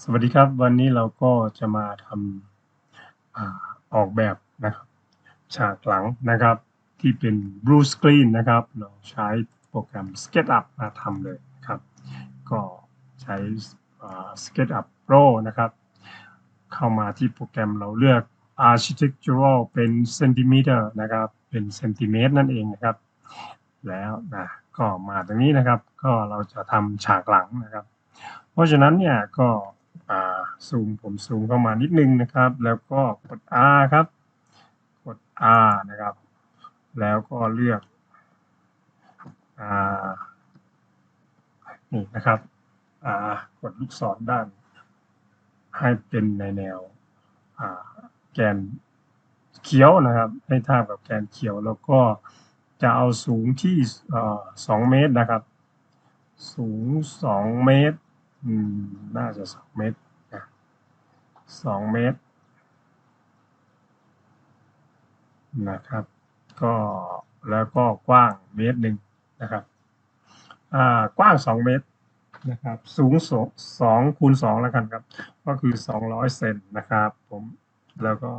สวัสดีครับ วันนี้เราก็จะมาทำอออกแบบนะครับ ฉากหลังนะครับ ที่เป็น blue screen นะครับ เราใช้โปรแกรม SketchUp มาทำเลยครับ ก็ใช้ SketchUp Pro นะครับ เข้ามาที่โปรแกรมเราเลือก architectural เป็นเซนติเมตรนะครับ เป็นเซนติเมตรนั่นเองนะครับ แล้วนะก็มาตรงนี้นะครับ ก็เราจะทำฉากหลังนะครับ เพราะฉะนั้นเนี่ยก็ ซูมผมซูมเข้ามานิดนึงนะครับ แล้วก็กด R ครับ กด R นะครับ แล้วก็เลือกอนี่นะครับกดลูกศรด้าน ให้เป็นในแนวแกนเขียวนะครับ ให้ท่าบกับแกนเขียวแล้วก็จะเอาสูงที่สองเมตรนะครับ สูงสองเมตร อืม น่าจะสองเมตรนะสองเมตร นะครับ ก็แล้วก็กว้างเมตรหนึ่งนะครับอ่ากว้างสองเมตรนะครับ สูงสองคูณสองแล้วกันครับ ก็คือสองร้อยเซนนะครับ ผมแล้วก็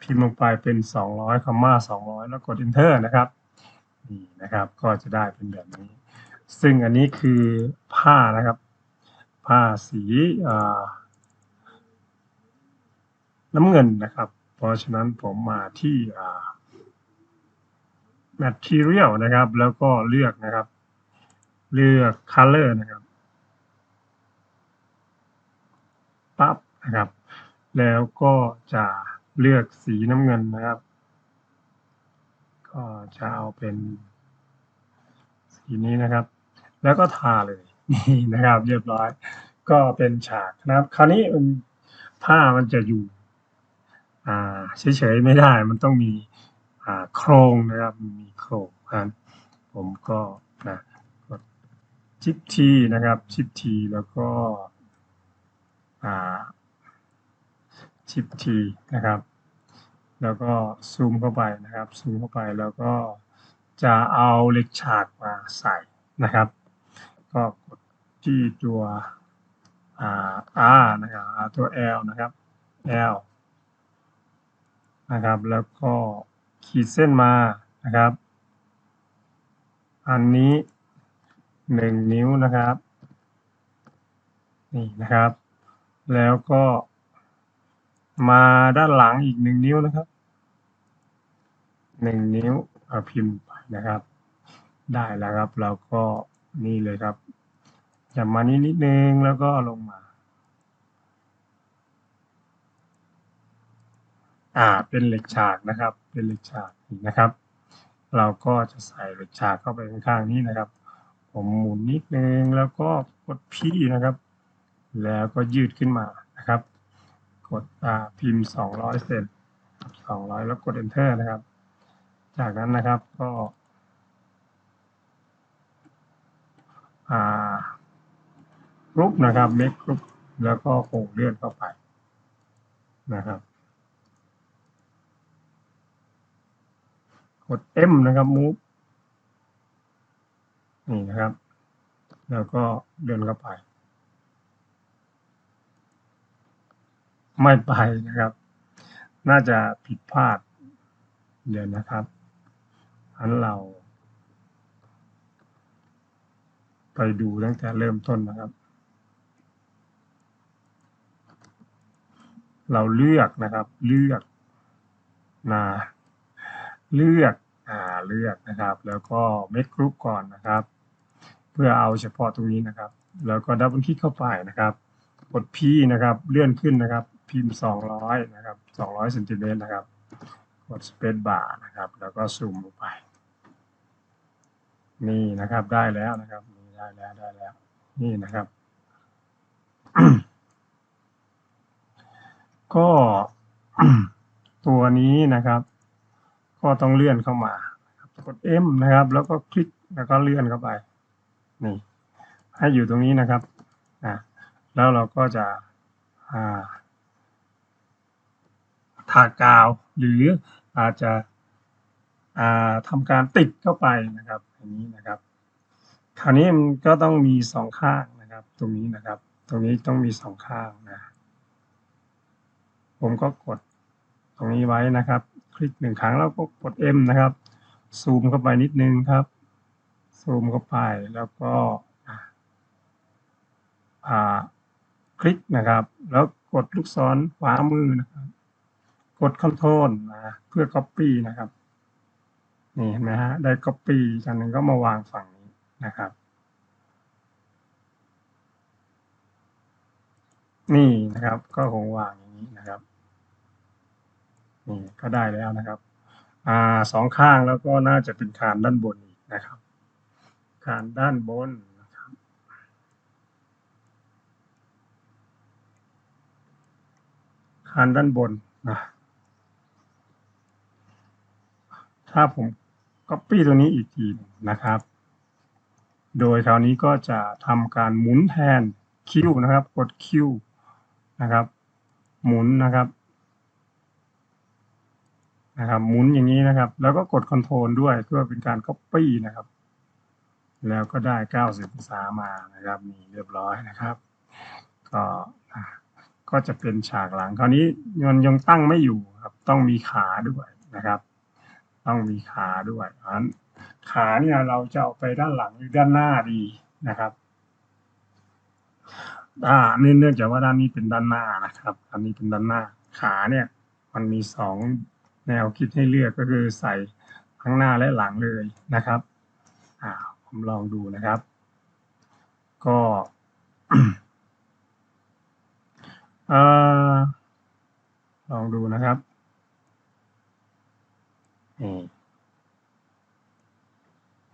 พิมพ์ลงไปเป็นสองร้อยคำว่าสองร้อยแล้วกด enter นะครับนี่นะครับก็จะได้เป็นแบบนี้ ซึ่งอันนี้คือผ้านะครับ ผ้าสีน้ำเงินนะครับ เพราะฉะนั้นผมมาที่ material นะครับ แล้วก็เลือกนะครับ เลือก color นะครับปั๊บนะครับ แล้วก็จะเลือกสีน้ำเงินนะครับ ก็จะเอาเป็นสีนี้นะครับ แล้วก็ทาเลย นี่นะครับเรียบร้อย ก็เป็นฉากนะครับ คราวนี้ผ้ามันจะอยู่อ่าเฉยๆไม่ได้มันต้องมีอ่าโครงนะครับมีโครงนะผมก็นะกดชิปทีนะครับชิปทีแล้วก็อ่าชิปทีนะครับ แล้วก็ซูมเข้าไปนะครับซูมเข้าไปแล้วก็จะเอาเล็กฉากมาใส่นะครับ ก็กดที่ตัวอ่า R นะครับ R ตัว L นะครับ L นะครับ แล้วก็ขีดเส้นมานะครับ อันนี้หนึ่งนิ้วนะครับ นี่นะครับ แล้วก็มาด้านหลังอีกหนึ่งนิ้วนะครับหนึ่งนิ้วเอาพิมพ์ไปนะครับ ได้แล้วครับ เราก็ นี่เลยครับจับมานี้นิดนึงแล้วก็ลงมา อ่าเป็นเหล็กฉากนะครับ เป็นเหล็กฉากนี่นะครับ เราก็จะใส่เหล็กฉากเข้าไปข้างๆนี้นะครับ ผมหมุนนิดนึงแล้วก็กดพีนะครับ แล้วก็ยืดขึ้นมานะครับ กดอ่าพิมพ์ 200 เซน200 แล้วกด enter นะครับ จากนั้นนะครับก็ อ่า กรุ๊ปนะครับ make group แล้วก็คงเลื่อนเข้าไปนะครับกด M นะครับ move นี่นะครับ แล้วก็เดินเข้าไป ไม่ไปนะครับ น่าจะผิดพลาดเดี๋ยวนะครับอันเรา ไปดูตั้งแต่เริ่มต้นนะครับ เราเลือกนะครับ เลือกนะเลือกอ่าเลือกนะครับ แล้วก็เมคกรุ๊ปก่อนนะครับ เพื่อเอาเฉพาะตรงนี้นะครับ แล้วก็ดับเบิลคลิกเข้าไปนะครับกด P นะครับ เลื่อนขึ้นนะครับ พิมพ์ 200 นะครับ 200เซนติเมตรนะครับ กด Space Bar นะครับ แล้วก็ซูมลงไป นี่นะครับ ได้แล้วนะครับ ได้แล้วได้แล้ว นี่นะครับ ก็ตัวนี้นะครับ ก็ต้องเลื่อนเข้ามากด M นะครับ แล้วก็คลิกแล้วก็เลื่อนเข้าไปนี่ ให้อยู่ตรงนี้นะครับอะแล้วเราก็จะอ่าทากาวหรืออาจจะอ่าทำการติดเข้าไปนะครับอย่างนี้นะครับ คราวนี้มันก็ต้องมีสองข้างนะครับ ตรงนี้นะครับ ตรงนี้ต้องมีสองข้างนะ ผมก็กดตรงนี้ไว้นะครับ คลิกหนึ่งครั้งแล้วก็กด M นะครับ ซูมเข้าไปนิดนึงครับ ซูมเข้าไปแล้วก็อ่าคลิกนะครับ แล้วกดลูกศรขวามือนะครับ กด Ctrl นะเพื่อ Copy นะครับ นี่เห็นไหมฮะ ได้ Copy จากนั้นก็มาวางฝั่ง นะครับ นี่นะครับก็คงวางอย่างนี้นะครับนี่ก็ได้แล้วนะครับอ่าสองข้างแล้วก็น่าจะเป็นคานด้านบนอีกนะครับคานด้านบนนะครับคานด้านบนนะถ้าผม Copy ตัวนี้อีกทีนะครับ โดยคราวนี้ก็จะทำการหมุนแทน Q นะครับ กด Q นะครับ หมุนนะครับนะครับ หมุนอย่างนี้นะครับ แล้วก็กด Ctrl ด้วยเพื่อเป็นการ Copy นะครับ แล้วก็ได้ 90องศามานะครับนี่เรียบร้อยนะครับ ก็ก็จะเป็นฉากหลังคราวนี้มันยังตั้งไม่อยู่ครับ ต้องมีขาด้วยนะครับ ต้องมีขาด้วยเพราะฉะนั้น ขาเนี่ยเราจะเอาไปด้านหลังหรือด้านหน้าดีนะครับอ่าเนื่องจากว่าด้านนี้เป็นด้านหน้านะครับ อันนี้เป็นด้านหน้า ขาเนี่ย มันมีสองแนวคิดให้เลือกก็คือใส่ทั้งหน้าและหลังเลยนะครับอ่าผมลองดูนะครับ ก็เอ่อลองดูนะครับนี่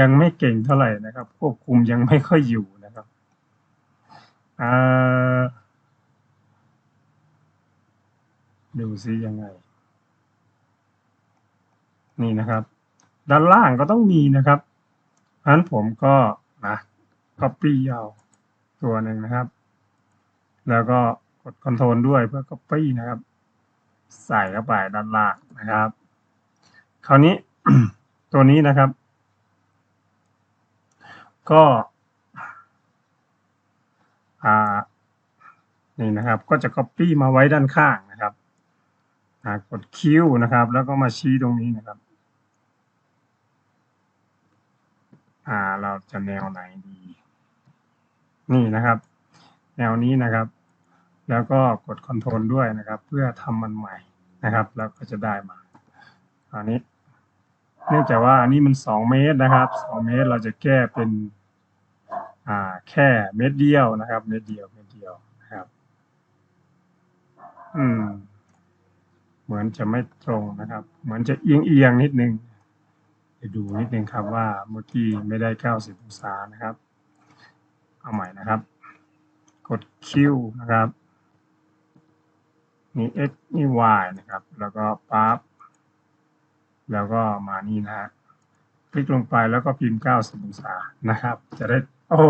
ยังไม่เก่งเท่าไหร่นะครับ ควบคุมยังไม่ค่อยอยู่นะครับดูซิยังไง นี่นะครับ ด้านล่างก็ต้องมีนะครับเพราะฉะนั้นผมก็นะ copy เอาตัวหนึ่งนะครับ แล้วก็กด Ctrl ด้วยเพื่อ copy นะครับ ใส่เข้าไปด้านล่างนะครับ คราวนี้ตัวนี้นะครับ ก็อ่านี่นะครับก็จะ copy มาไว้ด้านข้างนะครับกด Q นะครับ แล้วก็มาชี้ตรงนี้นะครับอ่าเราจะแนวไหนดี นี่นะครับ แนวนี้นะครับ แล้วก็กด Ctrl ด้วยนะครับ เพื่อทำมันใหม่นะครับ แล้วก็จะได้มาคราวนี้ เนื่องจากว่าอันนี้มันสองเมตรนะครับสองเมตรเราจะแก้เป็น แค่เม็ดเดียวนะครับ เม็ดเดียวเม็ดเดียวนะครับ อืม เหมือนจะไม่ตรงนะครับ เหมือนจะเอียงเอียงนิดนึงไปดูนิดนึงครับว่าเมื่อกี้ไม่ได้ 90 องศานะครับ เอาใหม่นะครับ กด Q นะครับนี่ X นี่ Y นะครับ แล้วก็ปั๊บแล้วก็มานี่นะฮะคลิกลงไปแล้วก็พิมพ์ 90 องศานะครับ จะได้ โอ้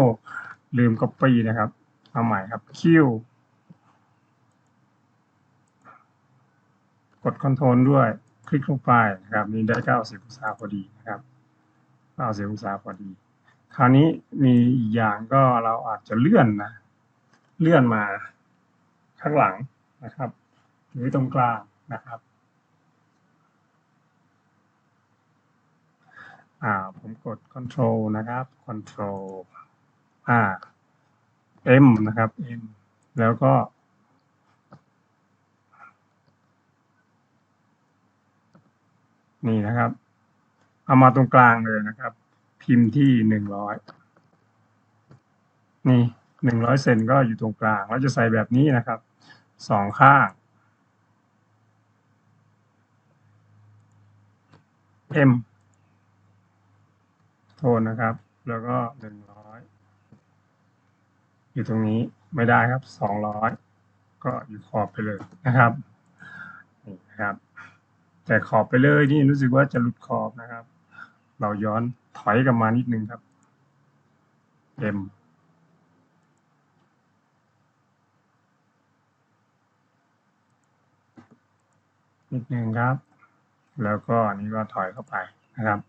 ลืม copy นะครับ เอาใหม่ครับ Q กด Ctrl ด้วย คลิกลงไปนะครับ นี่ได้ 90องศาพอดีนะครับ90องศาพอดี คราวนี้มีอีกอย่างก็เราอาจจะเลื่อนนะ เลื่อนมาข้างหลังนะครับ หรือตรงกลางนะครับอ่าผมกด Control นะครับ Control อ่า M นะครับ M แล้วก็ นี่นะครับ เอามาตรงกลางเลยนะครับ พิมพ์ที่หนึ่งร้อยนี่หนึ่งร้อยเซนก็อยู่ตรงกลางแล้วจะใส่แบบนี้นะครับสองข้าง M โทนนะครับ แล้วก็หนึ่งร้อย อยู่ตรงนี้ไม่ได้ครับสองร้อยก็อยู่ขอบไปเลยนะครับนี่นะครับ แต่ขอบไปเลยนี่รู้สึกว่าจะหลุดขอบนะครับ เราย้อนถอยกลับมานิดนึงครับ M นิดนึงครับ แล้วก็อันนี้ก็ถอยเข้าไปนะครับ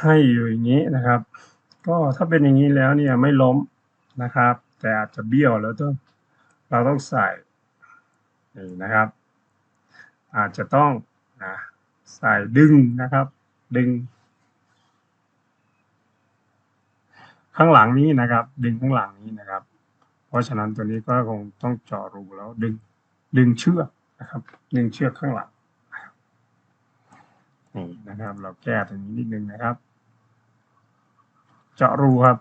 ให้อยู่อย่างนี้นะครับ ก็ถ้าเป็นอย่างนี้แล้วเนี่ยไม่ล้มนะครับ แต่อาจจะเบี้ยวแล้วต้องเราต้องใส่นี่นะครับ อาจจะต้องนะใส่ดึงนะครับ ดึง ข้างหลังนี้นะครับ ดึงข้างหลังนี้นะครับ เพราะฉะนั้นตัวนี้ก็คงต้องเจาะรูแล้วดึงดึงเชือกนะครับ ดึงเชือกข้างหลังนี่นะครับ เราแก้ตรงนี้นิดนึงนะครับ เจาะรูครับ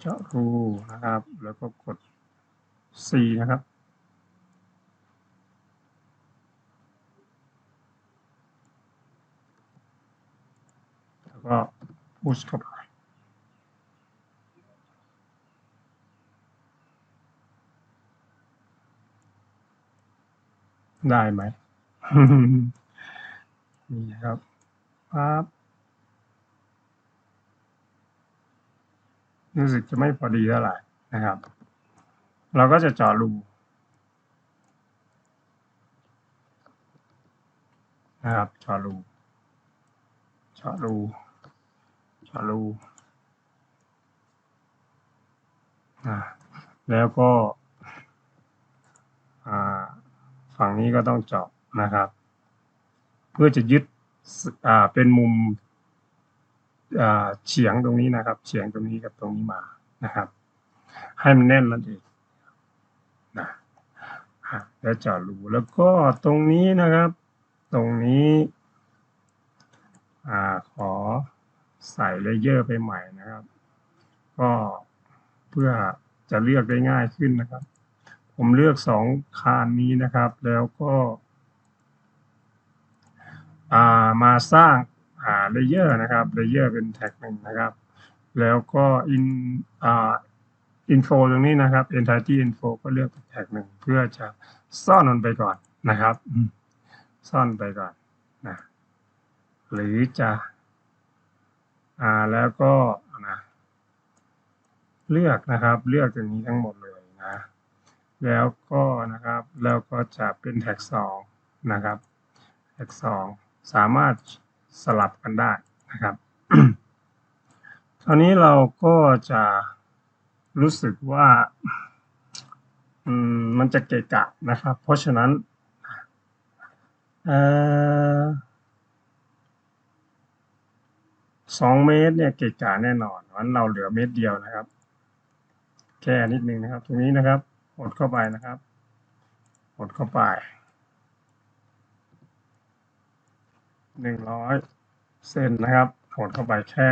เจาะรูนะครับ แล้วก็กด C นะครับ แล้วก็พุชเข้าไปได้ไหม นี่ครับปั๊บรู้สึกจะไม่พอดีเท่าไหร่นะครับ เราก็จะเจาะรูนะครับเจาะรูเจาะรูเจาะรูแล้วก็ฝั่งนี้ก็ต้องเจาะนะครับ เพื่อจะยึดอ่าเป็นมุมอ่าเฉียงตรงนี้นะครับ เฉียงตรงนี้กับตรงนี้มานะครับ ให้มันแน่นนั่นเองนะแล้วจาะรูแล้วก็ตรงนี้นะครับ ตรงนี้อ่าขอใส่เลเยอร์ไปใหม่นะครับ ก็เพื่อจะเลือกได้ง่ายขึ้นนะครับ ผมเลือกสองคานนี้นะครับ แล้วก็ มาสร้างอ่าเลเยอร์นะครับเลเยอร์เป็นแท็กหนึ่งนะครับ แล้วก็อินอ่าอินโฟตรงนี้นะครับ entity info ก็เลือกเป็นแท็กหนึ่งเพื่อจะซ่อนมันไปก่อนนะครับอืมซ่อนไปก่อนนะหรือจะอ่าแล้วก็นะเลือกนะครับ เลือกตรงนี้ทั้งหมดเลยนะ แล้วก็นะครับ แล้วก็จะเป็นแท็กสองนะครับ แท็กสอง สามารถสลับกันได้นะครับคราวนี้เราก็จะรู้สึกว่ามมันจะเกะกะนะครับ เพราะฉะนั้นออสองเมตรเนี่ยเกะกะแน่นอนวันเราเหลือเมตรเดียวนะครับ แค่นิดนึงนะครับ ตรงนี้นะครับกดเข้าไปนะครับกดเข้าไป หนึ่งร้อยเซนนะครับกดเข้าไปแค่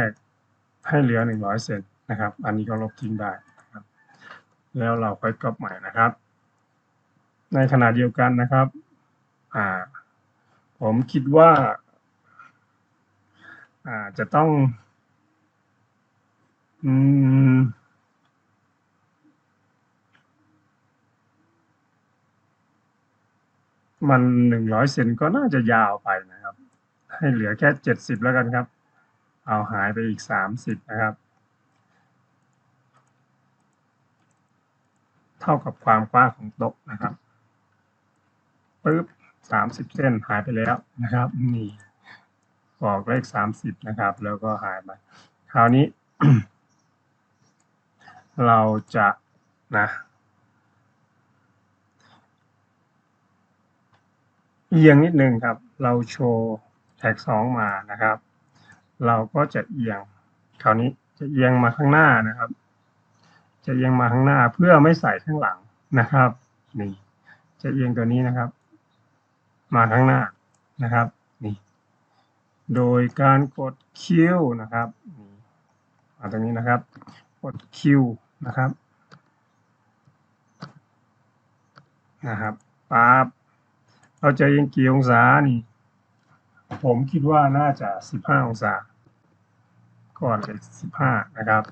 ให้เหลือหนึ่งร้อยเซนนะครับ อันนี้ก็ลบทิ้งได้นะครับ แล้วเราค่อยกรอบใหม่นะครับ ในขณะเดียวกันนะครับอ่าผมคิดว่าอ่าจะต้องอืมมันหนึ่งร้อยเซนก็น่าจะยาวไปนะ ให้เหลือแค่เจ็ดสิบแล้วกันครับ เอาหายไปอีกสามสิบนะครับ เท่ากับความกว้างของโต๊ะนะครับปึ๊บสามสิบเส้นหายไปแล้วนะครับ นี่บอกเลขสามสิบนะครับ แล้วก็หายไปคราวนี้ เราจะนะเอียงนิดนึงครับ เราโชว์ ท็กสองมานะครับ เราก็จะเอียง คราวนี้จะเอียงมาข้างหน้านะครับ จะเอียงมาข้างหน้าเพื่อไม่ใส่ข้างหลังนะครับนี่จะเอียงตัวนี้นะครับ มาข้างหน้านะครับนี่โดยการกดคิวนะครับนี่มาตรงนี้นะครับ กดคิวนะครับนะครับปั๊บเราจะเอียงกี่องศานี่ ผมคิดว่าน่าจะสิบห้าองศา ก่อนเลยสิบห้านะครับ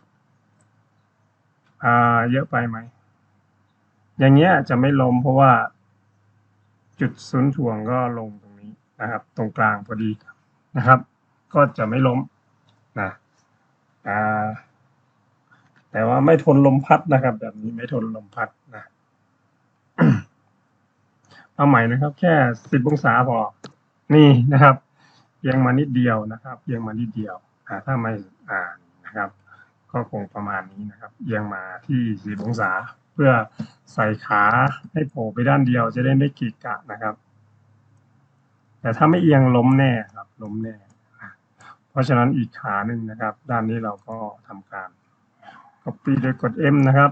อ่า เยอะไปไหม อย่างเงี้ยจะไม่ลมเพราะว่า จุดศูนย์ถ่วงก็ลงตรงนี้นะครับ ตรงกลางพอดีนะครับ ก็จะไม่ล้มนะ อ่า แต่ว่าไม่ทนลมพัดนะครับ แบบนี้ไม่ทนลมพัดนะเอาใหม่นะครับ แค่สิบองศาพอ นี่นะครับ เอียงมานิดเดียวนะครับเอียงมานิดเดียวถ้าไม่อ่านนะครับ ก็คงประมาณนี้นะครับเอียงมาที่สิบองศา เพื่อใส่ขาให้โผล่ไปด้านเดียวจะได้ไม่กีดกะนะครับ แต่ถ้าไม่เอียงล้มแน่ครับล้มแน่ เพราะฉะนั้นอีกขาหนึ่งนะครับ ด้านนี้เราก็ทำการ copy โดยกด M นะครับ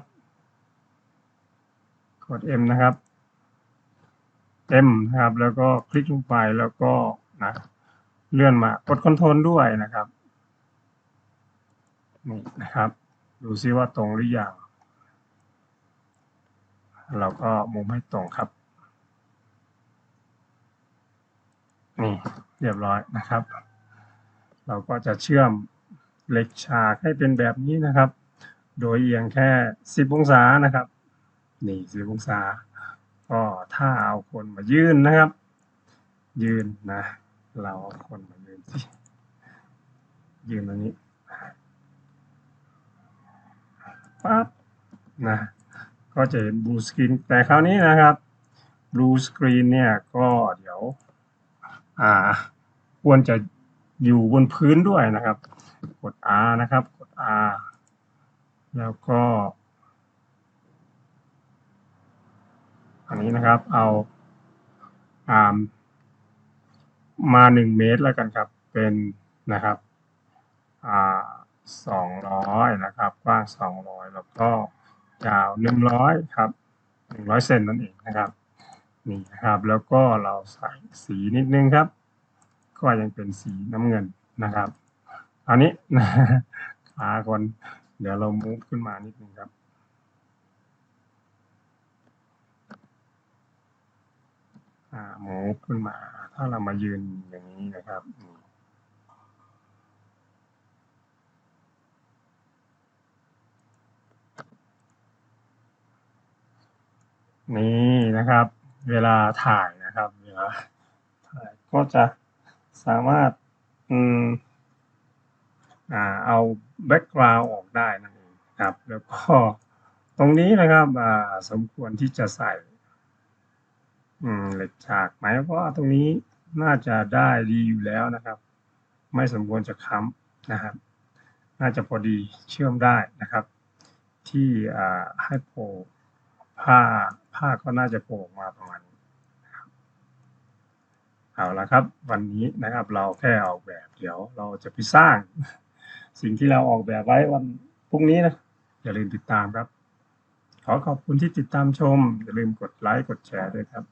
กด M นะครับ M นะครับ แล้วก็คลิกลงไปแล้วก็นะ เลื่อนมากดคอนโทรลด้วยนะครับนี่นะครับ ดูซิว่าตรงหรือยังเราก็มุมให้ตรงครับ นี่เรียบร้อยนะครับ เราก็จะเชื่อมเหล็กฉากให้เป็นแบบนี้นะครับ โดยเอียงแค่ 10 องศานะครับ นี่ 10 องศา ก็ถ้าเอาคนมายืนนะครับ ยืนนะ เราเอาคนมายืนสิยืนตรงนี้ปั๊บนะก็จะเห็นบลูสกรีนแต่คราวนี้นะครับบลูสกรีนเนี่ยก็เดี๋ยวอ่าควรจะอยู่บนพื้นด้วยนะครับ กด R นะครับ กด R แล้วก็ อันนี้นะครับเอาอ่า มาหนึ่งเมตรแล้วกันครับ เป็นนะครับสองร้อยนะครับกว้างสองร้อยแล้วก็ยาวหนึ่งร้อยครับหนึ่งร้อยเซนนั่นเองนะครับนี่นะครับแล้วก็เราใส่สีนิดนึงครับ ก็ยังเป็นสีน้ำเงินนะครับอันนี้นะขาคนเดี๋ยวเรามูฟขึ้นมานิดนึงครับอ่ามูฟขึ้นมา ถ้าเรามายืนอย่างนี้นะครับนี่นะครับ เวลาถ่ายนะครับ เวลาถ่ายก็จะสามารถอืมอ่าเอาแบ็กกราวออกได้นั่นเองครับ แล้วก็ตรงนี้นะครับอ่าสมควรที่จะใส่ อืมเหล็กฉากไหมาะว่าตรงนี้น่าจะได้ดีอยู่แล้วนะครับ ไม่สมควรจะค้ำนะครับ น่าจะพอดีเชื่อมได้นะครับ ที่อ่าให้โผล่ผ้าผ้าก็น่าจะโผล่มาประมาณเอาละครับ วันนี้นะครับเราแค่ออกแบบ เดี๋ยวเราจะไปสร้าง สิ่งที่เราออกแบบไว้วันพรุ่งนี้นะอย่าลืมติดตามครับ ขอขอบคุณที่ติดตามชม อย่าลืมกดไลค์กดแชร์ด้วยครับ